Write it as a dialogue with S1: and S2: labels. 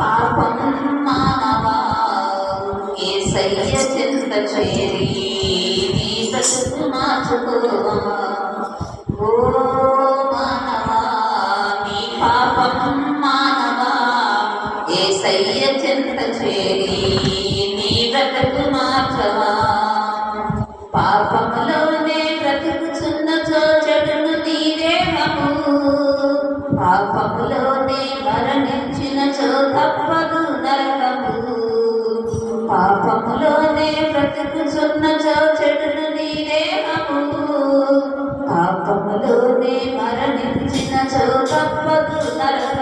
S1: పాపం మానవా కేసయ్య చింత చేరి నీతకు మార్చుకోవా ఓ మానవా నీ పాపం మానవా కేసయ్య చింత చేరి నీతకు మార్చవా పాపములోనే బ్రతుకుచున్న చోచడును నీ దేహము పాపములోనే మరణించిన చో తప్పదు నరకము పాపములోనే బ్రతుకుచున్న చో చెడును నీరే అమ్ము. పాపములోనే మరణించిన చో తప్పదు నరకము